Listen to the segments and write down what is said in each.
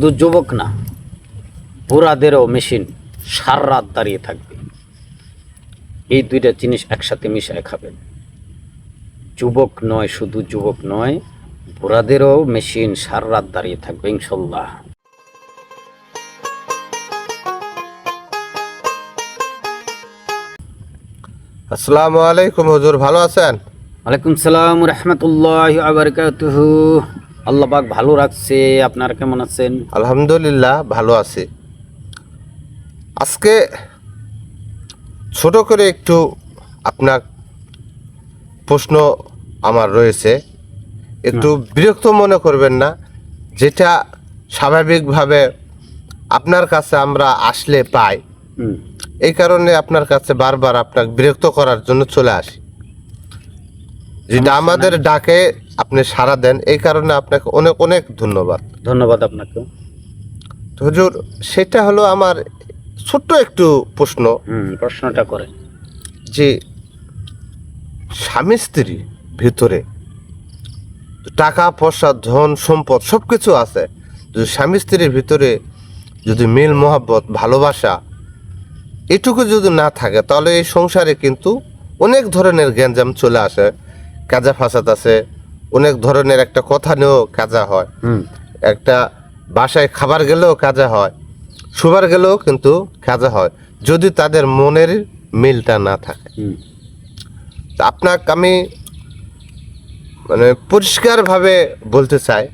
শুধু যুবক না বুড়াদেরও মেশিন সার রাত দাঁড়িয়ে থাকবে। এই দুইটা জিনিস একসাথে মিশায় খাবেন যুবক নয় শুধু যুবক নয় বুড়াদেরও মেশিন সার রাত দাঁড়িয়ে থাকবে ইনশাল্লাহ। আসসালামু আলাইকুম হুজুর ভালো আছেন? ওয়ালাইকুম সালাম রহমতুল্লাহ আবরকাতুহু আল্লাহ পাক ভালো রাখছে আপনারা কেমন আছেন? আলহামদুলিল্লাহ ভালো আছি। আজকে ছোট করে একটু আপনার প্রশ্ন আমার রয়েছে। একটু বিরক্ত মনে করবেন না যেটা স্বাভাবিকভাবে আপনার কাছে আমরা আসলে পাই। এই কারণে আপনার কাছে বারবার আপনাকে বিরক্ত করার জন্য চলে আসি। যেটা আমাদের ডাকে আপনি সাড়া দেন এই কারণে আপনাকে অনেক অনেক ধন্যবাদ। ধন্যবাদ আপনাকে তো হুজুর সেটা হলো আমার ছোট্ট একটু প্রশ্ন। প্রশ্নটা করেন। যে স্বামী স্ত্রী ভিতরে টাকা পয়সা ধন সম্পদ সব কিছু আছে। যদি স্বামী স্ত্রীর ভিতরে যদি মিল মোহাব্বত ভালোবাসা এটুকু যদি না থাকে তাহলে এই সংসারে কিন্তু অনেক ধরনের গ্যাঞ্জাম চলে আসে। কাজা ফাসাদ আছে। অনেক ধরনের একটা কথা নিয়েও কাজা হয়। হুম। একটা বাসায় খাবার গেলেও কাজা হয় শোবার গেলেও কিন্তু কাজা হয় যদি তাদের মনের মিলটা না থাকে। আপনাকে আমি মানে পরিষ্কারভাবে বলতে চাই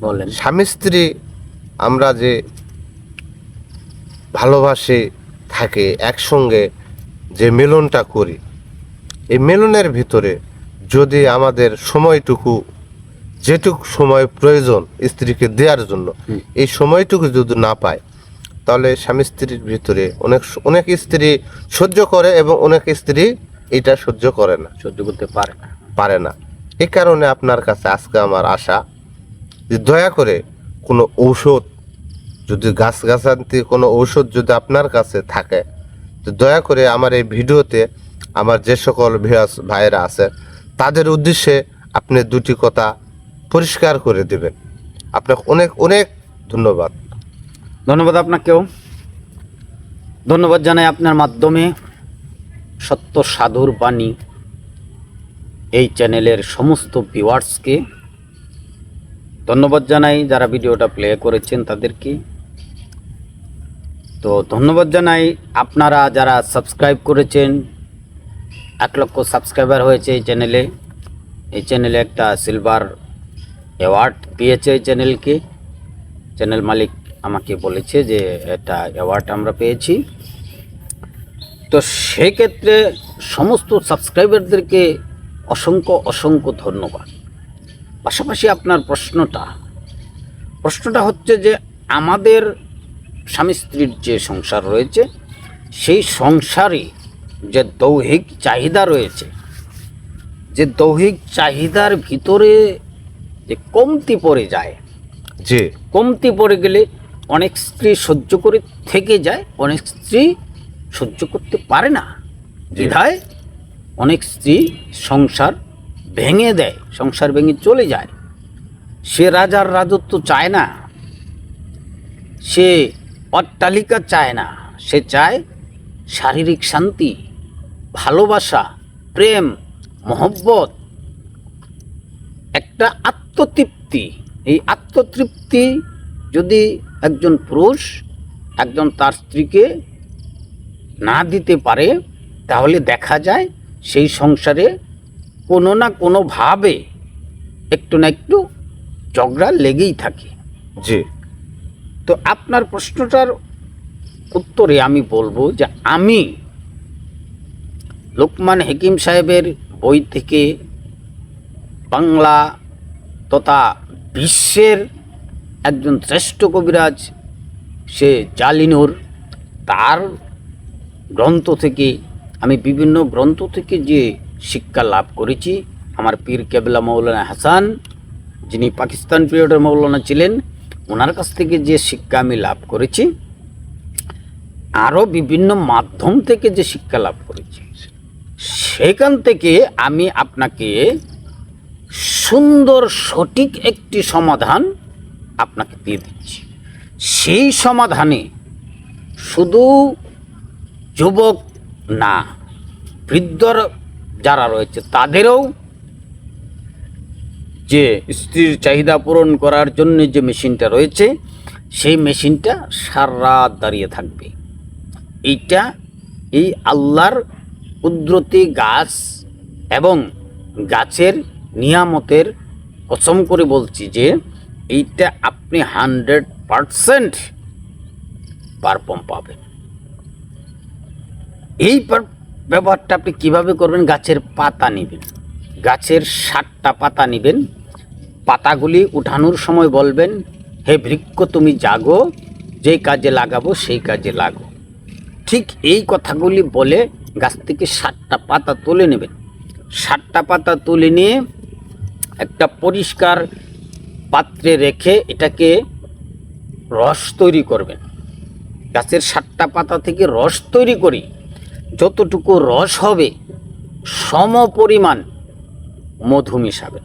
বলেন। স্বামী স্ত্রী আমরা যে ভালোবাসি থাকে একসঙ্গে যে মিলনটা করি এই মিলনের ভিতরে যদি আমাদের সময়টুকু যেটুকু সময় প্রয়োজন স্ত্রীকে দেওয়ার জন্য এই সময়টুকু যদি না পায় তাহলে স্বামী স্ত্রীর ভিতরে অনেক অনেক স্ত্রী সহ্য করে এবং অনেক স্ত্রী এটা সহ্য করে না। সহ্য করতে পারে না। পারে না। এই কারণে আপনার কাছে আজকে আমার আশা যে দয়া করে কোনো ঔষধ যদি গাছ গাছান্তি কোনো ঔষধ যদি আপনার কাছে থাকে তো দয়া করে আমার এই ভিডিওতে আমার যে সকল ভিউয়ার্স ভাইয়েরা আছে তাদের উদ্দেশ্যে আপনি দুটি কথা পরিষ্কার করে দেবেন। আপনাকে অনেক অনেক ধন্যবাদ। ধন্যবাদ আপনাকেও। ধন্যবাদ জানাই আপনার মাধ্যমে সত্য সাধুর বাণী এই চ্যানেলের সমস্ত ভিউয়ার্সকে। ধন্যবাদ জানাই যারা ভিডিওটা প্লে করেছেন তাদেরকে। তো ধন্যবাদ জানাই আপনারা যারা সাবস্ক্রাইব করেছেন এক লক্ষ সাবস্ক্রাইবার হয়েছে এই চ্যানেলে এই চ্যানেলে একটা সিলভার অ্যাওয়ার্ড পেয়েছে এই চ্যানেলকে চ্যানেল মালিক আমাকে বলেছে যে এটা অ্যাওয়ার্ড আমরা পেয়েছি। তো সেক্ষেত্রে সমস্ত সাবস্ক্রাইবারদেরকে অসংখ্য অসংখ্য ধন্যবাদ। পাশাপাশি আপনার প্রশ্নটা প্রশ্নটা হচ্ছে যে আমাদের স্বামী স্ত্রীর যে সংসার রয়েছে, সেই সংসারে যে দৈহিক চাহিদা রয়েছে যে দৈহিক চাহিদার ভিতরে যে কমতি পড়ে যায় যে কমতি পড়ে গেলে অনেক স্ত্রী সহ্য করে থেকে যায় অনেক স্ত্রী সহ্য করতে পারে না। বিধায় অনেক স্ত্রী সংসার ভেঙে দেয় সংসার ভেঙে চলে যায়। সে রাজার রাজত্ব চায় না সে অট্টালিকা চায় না সে চায় শারীরিক শান্তি। ভালোবাসা প্রেম মহব্বত একটা আত্মতৃপ্তি। এই আত্মতৃপ্তি যদি একজন পুরুষ একজন তার স্ত্রীকে না দিতে পারে তাহলে দেখা যায় সেই সংসারে কোনো না কোনোভাবে একটু না একটু ঝগড়া লেগেই থাকে। জি। তো আপনার প্রশ্নটার উত্তরে আমি বলব যে আমি লোকমান হেকিম সাহেবের বই থেকে বাংলা তথা বিশ্বের একজন শ্রেষ্ঠ কবিরাজ সে জালিনুর। তার গ্রন্থ থেকে, আমি বিভিন্ন গ্রন্থ থেকে যে শিক্ষা লাভ করেছি, আমার পীর কেবলা মৌলানা হাসান, যিনি পাকিস্তান পিরিয়ডের মৌলানা ছিলেন, ওনার কাছ থেকে যে শিক্ষা আমি লাভ করেছি, আরও বিভিন্ন মাধ্যম থেকে যে শিক্ষা লাভ করেছি। সেখান থেকে আমি আপনাকে সুন্দর সঠিক একটি সমাধান আপনাকে দিয়ে দিচ্ছি। সেই সমাধানে শুধু যুবক না, বৃদ্ধর যারা রয়েছে তাদেরও যে স্ত্রীর চাহিদা পূরণ করার জন্য যে মেশিনটা রয়েছে, সেই মেশিনটা সারা রাত দাঁড়িয়ে থাকবে। এইটা এই আল্লাহর কুদরতি গাছ এবং গাছের নিয়ামতের কসম করে বলছি যে এইটা আপনি হান্ড্রেড পারসেন্ট পারফর্ম পাবেন। এই ব্যবহারটা আপনি কীভাবে করবেন? গাছের পাতা নেবেন। গাছের ষাটটা পাতা নেবেন। পাতাগুলি উঠানোর সময় বলবেন, হে বৃক্ষ, তুমি জাগো। যেই কাজে লাগাবো, সেই কাজে লাগো ঠিক এই কথাগুলি বলে গাছ থেকে সাতটা পাতা তুলে নেবেন সাতটা পাতা তুলে নিয়ে একটা পরিষ্কার পাত্রে রেখে এটাকে রস তৈরি করবেন। গাছের সাতটা পাতা থেকে রস তৈরি করি। যতটুকু রস হবে, সম পরিমাণ মধু মিশাবেন।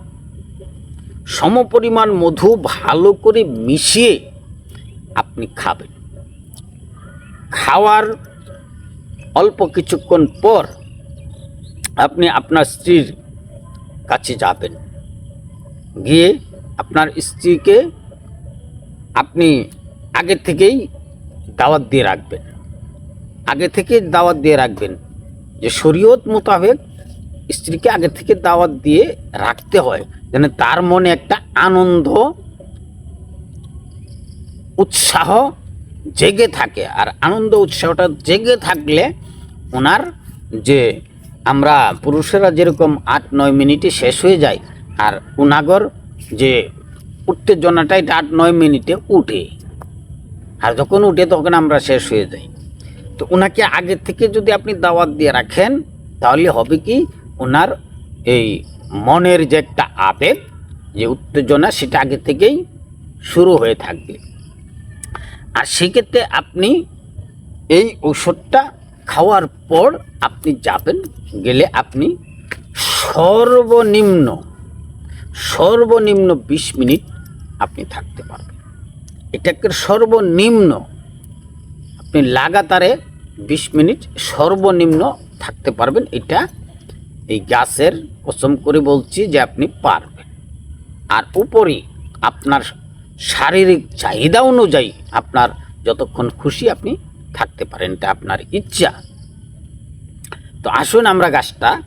সম পরিমাণ মধু ভালো করে মিশিয়ে আপনি খাবেন। খাওয়ার অল্প কিছুক্ষণ পর আপনি আপনার স্ত্রীর কাছে যাবেন। গিয়ে আপনার স্ত্রীকে আপনি আগে থেকেই দাওয়াত দিয়ে রাখবেন। আগে থেকে দাওয়াত দিয়ে রাখবেন যে শরীয়ত মোতাবেক স্ত্রীকে আগে থেকে দাওয়াত দিয়ে রাখতে হয়। যেন তার মনে একটা আনন্দ, উৎসাহ জেগে থাকে আর আনন্দ উৎসাহটা জেগে থাকলে ওনার যে আমরা পুরুষেরা যেরকম আট, নয় মিনিটে শেষ হয়ে যায় আর উনাগর যে উত্তেজনাটা এটা আট, নয় মিনিটে উঠে। আর যখন উঠে তখন আমরা শেষ হয়ে যাই। তো ওনাকে আগে থেকে যদি আপনি দাওয়াত দিয়ে রাখেন, তাহলে হবে কি? ওনার এই মনের যে একটা আবেগ, যে উত্তেজনা, সেটা আগে থেকেই শুরু হয়ে থাকবে। আর সেক্ষেত্রে আপনি এই ঔষধটা খাওয়ার পর আপনি যাবেন, গেলে আপনি সর্বনিম্ন সর্বনিম্ন বিশ মিনিট আপনি থাকতে পারবেন। এটাকে সর্বনিম্ন? আপনি লাগাতারে বিশ মিনিট সর্বনিম্ন থাকতে পারবেন। এটা এই গাছের কসম করে বলছি যে আপনি পারবেন। আর উপরে আপনার শারীরিক চাহিদা অনুযায়ী আপনার যতক্ষণ খুশি আপনি থাকতে পারেন এটা আপনার ইচ্ছা। তো আসুন আমরা গাছটা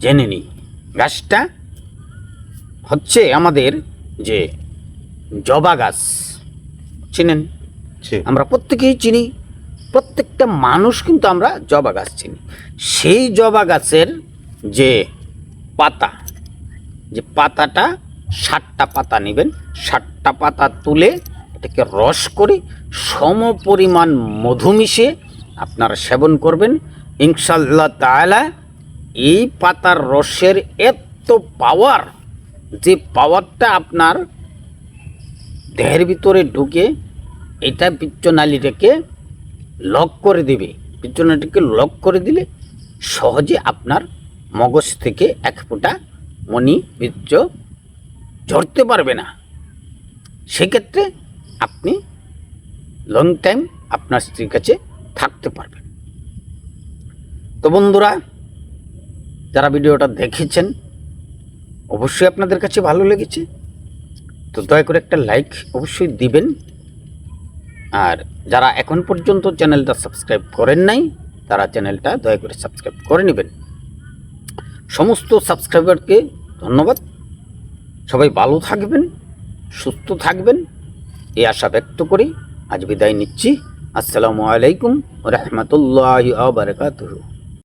জেনে নিই। গাছটা হচ্ছে আমাদের যে জবা গাছ। চিনেন? আমরা প্রত্যেকেই চিনি প্রত্যেকটা মানুষ কিন্তু আমরা জবা গাছ চিনি। সেই জবা গাছের যে পাতা যে পাতাটা ষাটটা পাতা নেবেন ষাটটা পাতা তুলে এটাকে রস করে সম পরিমাণ মধু মিশিয়ে আপনারা সেবন করবেন। ইনশাল্লাহ তাআলা এই পাতার রসের এত পাওয়ার যে পাওয়ারটা আপনার দেহের ভিতরে ঢুকে এটা বীর্যনালীটাকে লক করে দেবে। বীর্যনালীটাকে লক করে দিলে সহজে আপনার মগজ থেকে এক ফোঁটা মনি বীর্য ঝরতে পারবে না। সেক্ষেত্রে আপনি লং টাইম আপনার স্ত্রীর কাছে থাকতে পারবেন। তো বন্ধুরা, যারা ভিডিওটা দেখেছেন, অবশ্যই আপনাদের কাছে ভালো লেগেছে। তো দয়া করে একটা লাইক অবশ্যই দিবেন। আর যারা এখন পর্যন্ত চ্যানেলটা সাবস্ক্রাইব করেন নাই, তারা চ্যানেলটা দয়া করে সাবস্ক্রাইব করে নেবেন। সমস্ত সাবস্ক্রাইবারকে ধন্যবাদ। সবাই ভালো থাকবেন। সুস্থ থাকবেন এই আশা ব্যক্ত করে আজ বিদায় নিচ্ছি। আসসালামু আলাইকুম রহমতুল্লাহ বারকাতুহু।